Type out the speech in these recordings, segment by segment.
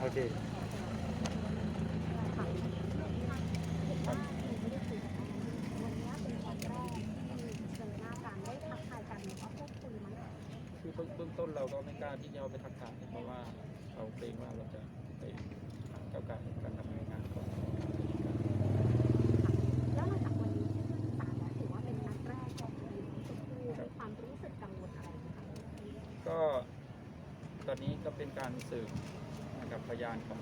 โอเคค่ะเห็นว่าไม่ได้คุยกันวันนี้เป็นวันแรกที่เจอหน้ากันได้ทักทายกันหรือว่าพูดคุยไหมคือเบื้องเบื้องต้นเราก็ไม่กล้าที่จะเอาไปทักทายเพราะว่าเราเกรงว่าเราจะไปก้าวไก่การทำงานของแล้วหลังจากวันนี้ที่ขึ้นศาลแล้วถือว่าเป็นนัดแรกของคดีน้องชมพู่มีความรู้สึกกังวลอะไรไหมคะก็ตอนนี้ก็เป็นการสืบนะครับ พยานของ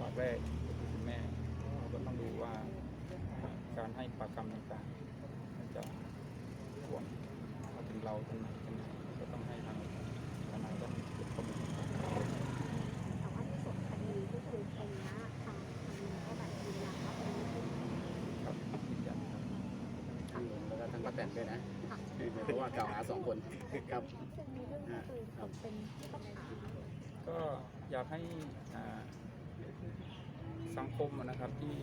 ปากแรกก็คือคุณแม่เราก็ต้องดูว่าการให้ปากคำต่างๆมันจะห่วงมาถึงเราตรงไหนตรงไหนก็ต้องให้ทางทนายต้องเก็บข้อมูลต่างๆแต่ว่าในส่วนคดีก็คือตรงนี้ทางทางนึงก็แบบยืนยันว่าเป็นเรื่องจริงครับยืนยันครับแล้วก็ทั้งป้าแตนด้วยนะค่ะเพราะว่ากล่าวหาสองคนครับซึ่งในเรื่องก็คือตกเป็นผู้ต้องหาก็ อยากให้สังคมนะครับที่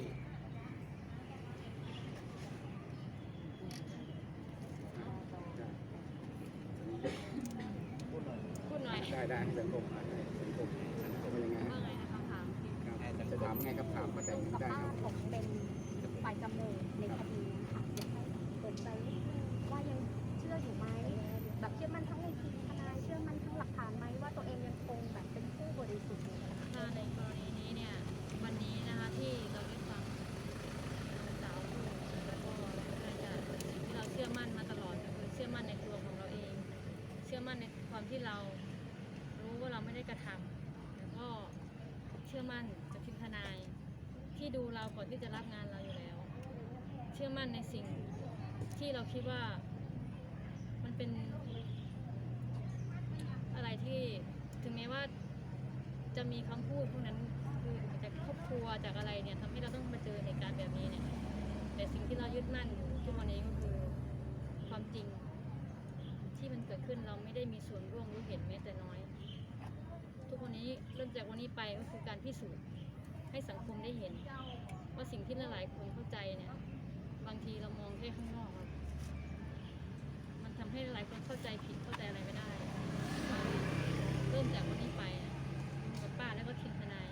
พูดหน่อยได้ได้สังคมอะได้สังคมจะเป็นยังไงว่าไงนะคำถามครับจะถามไงครับถามป้าแตนได้ครับผมเป็นฝ่ายจำเลยในคดีค่ะอยากให้เปิดใจว่ายังเชื่ออยู่ไหมแบบเชื่อมั่นทั้งใน ชื่อมั่นจากทีมทนาย ที่ดูเราก่อนที่จะรับงานเราอยู่แล้ว เชื่อมั่นในสิ่งที่เราคิดว่ามันเป็นอะไรที่ถึงแม้ว่าจะมีคำพูดพวกนั้นคือจากครอบครัวจากอะไรเนี่ยทำให้เราต้องมาเจอเหตุการณ์แบบนี้เนี่ยแต่สิ่งที่เรายึดมั่นอยู่ทุกวันนี้ก็คือความจริงที่มันเกิดขึ้นเราไม่ได้มีส่วนร่วมรู้เห็นแม้แต่น้อย กวันนี้เริ่มจากวันนี้ไปก็คือการพิสูจน์ให้สังคมได้เห็น ว่าสิ่งที่หลายๆคนเข้าใจเนี่ย บางทีเรามองแค่ข้างนอกมันทำให้หลายคนเข้าใจผิดเข้าใจอะไรไม่ได้ เริ่มจากวันนี้ไปนะลุงกับป้าแล้วก็ทีมทนาย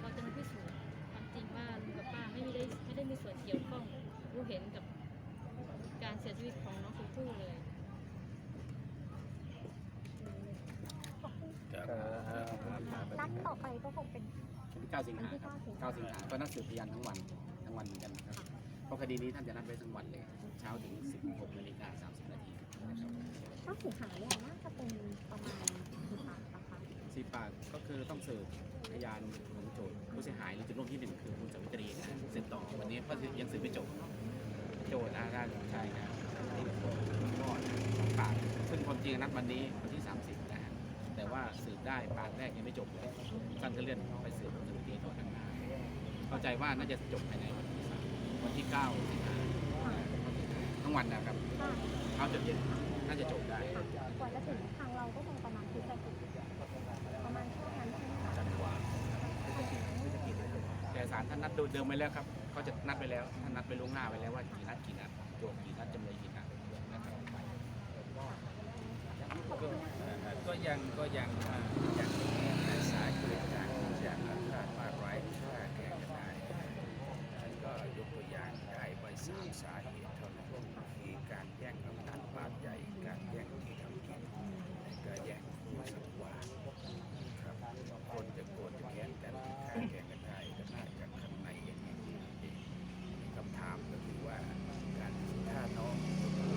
เราจะมาพิสูจน์ความจริงว่าลุงกับป้าไม่ได้ไม่ได้มีส่วนเกี่ยวข้องรู้เห็นกับการเสียชีวิตของน้องชมพู่เลย นัดต่อ ไปก็คงเป็น วันที่9สิงหาครับ9สิงหาก็นัดสืบพยานทั้งวันทั้งวันเหมือนกันนะครับเพราะคดีนี้ท่านจะนัดไว้ทั้งวันเลย เช้าถึง 16นาฬิกา30นาทีนะครับถ้าสิงหาเนี่ยน่าจะเป็นประมาณกี่ปากนะคะสี่ปากก็คือต้องสืบพยานของโจทย์ผู้เสียหายหรือจุดร่วมที่หนึ่งคือคุณสาวิตรีนะเสร็จต่อวันนี้ก็ยังสืบไม่จบโจทย์อาการใช่ครับนี่ก็สองปากซึ่งความจริงนัดวันนี้วันที่30นะฮะแต่ ว่าสืบได้ปากแรกยังไม่จบเลยท่านก็เลื่อนไปสืบสมุทรีต่อทางหน้าเข้าใจว่าน่าจะจบภายในวันที่สามวันที่9สิงหาทั้งวันนะครับค่ะเช้าจนเย็นน่าจะจบได้กว่าจะถึงทางเราก็คงประมาณพฤศจิกายนประมาณช่วงนั้นใช่ไหมคะจันทร์กว่าแต่ศาลท่านนัดโดยเดิมไว้แล้วครับเขาจะนัดไปแล้วท่านนัดไปล่วงหน้าไว้แล้วว่ากี่นัดกี่นัดโจทย์กี่นัดจำเลยกี่นัดนะครับก็ ก็ยังก็ยังอ่ายังไม่สายเกิดการที่จะคาดว่าร้ายฆ่าแก่กันได้ท่านก็ยกตัวอย่างได้ไว้สามสาเหตุเท่านั้นคือการแย่งอำนาจบาดใหญ่ การแย่งที่ทำกินและก็แย่งคู่สังวาสครับคนจะโกรธจะแค้นกันฆ่าแก่กันได้ก็มาจากข้างในอย่างนี้เองคำถามก็คือว่าการฆ่าน้องชมพู่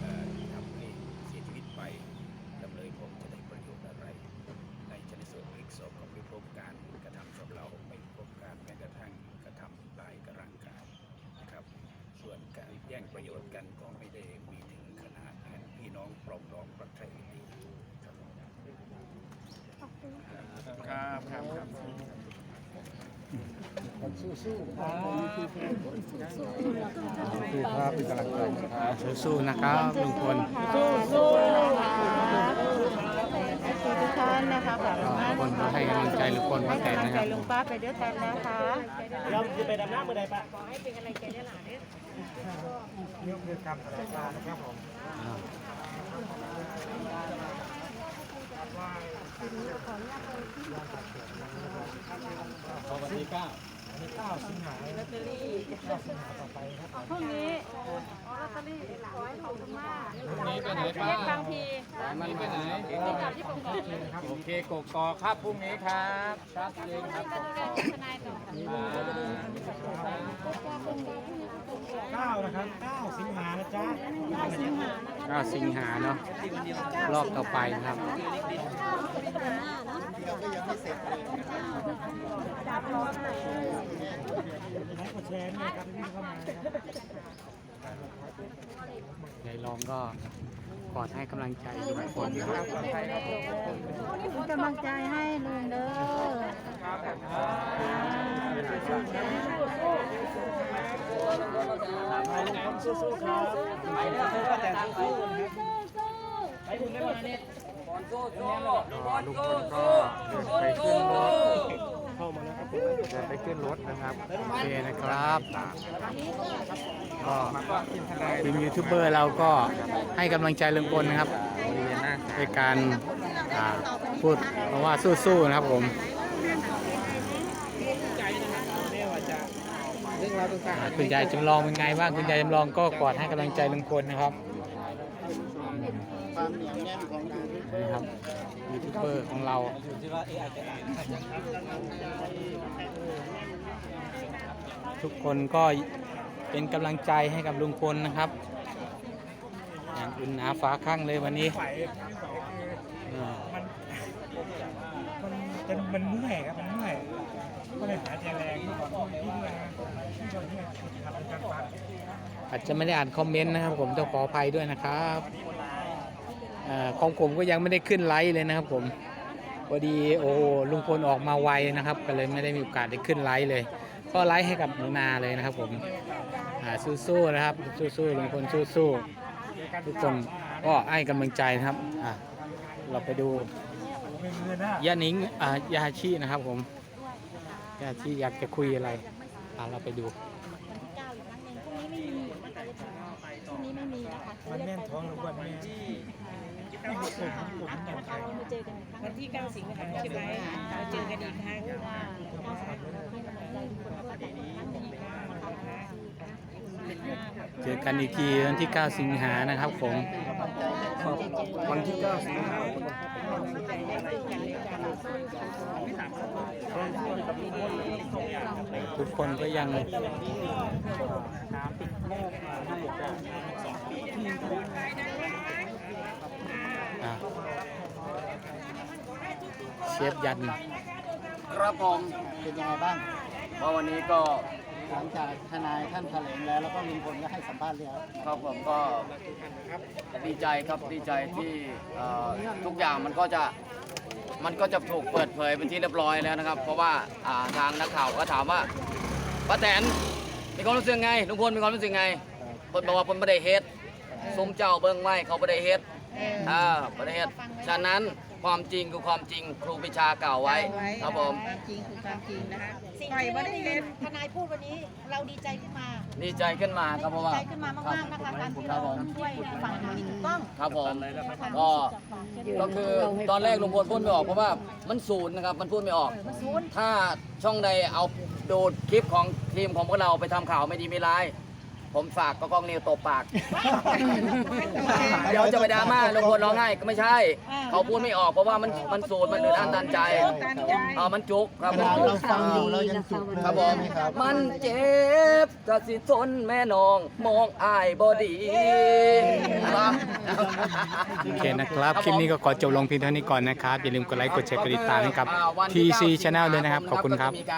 เอ่อทำให้เสียชีวิตไปจำเลยผมจะได้ประโยชน์อะไร ในชนสูตรพลิกศพก็ไม่พบการกระทำชำเราไม่พบการแม้กระทั่งกระทำลายกบร่างกายนะครับ ส่วนการแย่งประโยชน์กันก็ไม่ได้มีถึงขนาดนั้นพี่น้องปรองดองประเทศนี้ครับขอบคุณค่ะครับครับครับคือภาพเป็นกำลังใจนะครับสู้ๆนะครับลุงพลสู้สู้ ทุกท่านนะคะขอบคุณมากคนนะคะให้กำลังใจลุงพลให้ป้าแตนกำลังนะคใจรับลุงป้าไปด้วยกันนะคะเราจะไปดำน้ำเมื่อใดปะนี่คือคำสารภาพนะครับผมอ่าสวัสดีเก้าอันนี้เก้าสิงหาลอตเตอรี่เก้าสิงหาต่อไปครับพรุ่งนี้อ๋อลอ ตเตอรี่ขอให้เขาคุณมานี่ไปไหนป้าเรียกบางทีมันไปไหนที่กลับที่ผมกเลยโอเคกกอกครับพรุ่งนี้ครับชัดเจนครับทนายต่อเก้านะครับเก้าสิงหานะจ๊ะก็สิงหาเนาะรอบต่อไปครับไลค์กดแชร์ด้วยครับที่เข้ามา ยายลองก็กอดให้กำลังใจทุกคนนะครับเป็นกำลังใจให้ลุงเด้อสู้ๆครับไปแล้วแต่สู้ๆไปคุณไม่มาเนี่ยก็ลุงพลก็เดินไปขึ้นรถ เข้ามาแล้วครับเดินไปขึ้นรถนะครับโอเคนะครับ ก็ทีมยูทูบเบอร์เราก็ให้กำลังใจลุงพลนะครับในการอ่าพูดเพราะว่าสู้ๆนะครับผมอ่าคุณยายจำลองเป็นไงบ้างคุณยายจำลองก็กอดให้กำลังใจลุงพลนะครับ นะครับยูทูบเบอร์ของเราทุกคนก็เป็นกำลังใจให้กับลุงพลนะครับอย่างอุ่นหนาฟ้าข้างเลยวันนี้มันมันมันเมื่อยครับมันเมื่อยก็เลยหาใจแรงที่ก่อนที่เมื่อยที่ก่อนที่ทำการฟังอาจจะไม่ได้อ่านคอมเมนต์นะครับ ผมต้องขออภัยด้วยนะครับ ของผมก็ยังไม่ได้ขึ้นไลฟ์เลยนะครับผมพอดีโอ้ลุงพลออกมาไวนะครับก็เลยไม่ได้มีโอกาสได้ขึ้นไลฟ์เลย ก็ไลฟ์ให้กับหนูนาเลยนะครับผมสู้ๆนะครับสู้ๆลุงพลสู้ๆทุกคนก็ให้กำลังใจนะครับเราไปดูยานิงยาชีนะครับผมยาชีอยากจะคุยอะไรเราไปดู นใครเรามาเจอกันอีกครั้งวันที่ 9 สิงหาใช่ไหมเราเจอกันอีกครั้งเจอกันอีกทีวันที่ 9 สิงหานะครับผมวันที่ 9 สิงหาทุกคนก็ยังอ่ะเชฟยันครับผมเป็นยังไงบ้างเพราะวันนี้ก็หลังจากทนายท่านแถลงแล้วแล้วก็ลุงพลก็ให้สัมภาษณ์แล้วครับผมก็ดีใจครับดีใจที่เอ่อทุกอย่างมันก็จะมันก็จะถูกเปิดเผยเป็นที่เรียบร้อยแล้วนะครับ เพราะว่าอ่าทางนักข่าวก็ถามว่าป้าแตนมีความรู้สึกไงลุงพลมีความรู้สึกไงคนบอกว่าคนไม่ได้เฮ็ดซุ้มเจ้าเบิ้งไว้เขาไม่ได้เฮ็ด อ่าไม่ได้เฮ็ดฉะนั้นความจริงคือความจริงครูปิชากล่าวไว้ครับผมความจริงคือความจริงนะคะสิ่งปล่อยที่ไม่ได้เล่นทนายพูดวันนี้เราดีใจขึ้นมาดีใจขึ้นมาครับเพราะว่าดีใจขึ้นมามากๆนะคะการที่ครัเราบผมช่วยฝั่งที่ถูกต้องครับผมก็ก็คือตอนแรกลุงพลพูดไม่ออกเพราะว่ามันศูนย์นะครับมันพูดไม่ออก ถ้าช่องใดเอาดูดคลิปของทีมของพวกเราไปทำข่าวไม่ดีไม่ร้าย ผมฝากก็กล้องนิวตบปาก เดี๋ยวจะไปดราม่าลุงพลร้องไห้ก็ไม่ใช่ เขาพูดไม่ออกเพราะว่ามันมันสูดมันอึดอัดตันใจตันใจเออมันจุกครับผมเราฟังอยู่เรายังจุกเลยครับผมมันเจ็บกะสิทนแม่น้องมองอายบอดีครับ โอเคนะครับ คลิปนี้ก็ขอจบลงเพียงเท่านี้ก่อนนะครับ อย่าลืมกดไลค์กดแชร์กดติดตามให้กับอ่าวันที่ TC 9 Channel ด้วยนะครับ ขอบคุณครับก็จะมีการ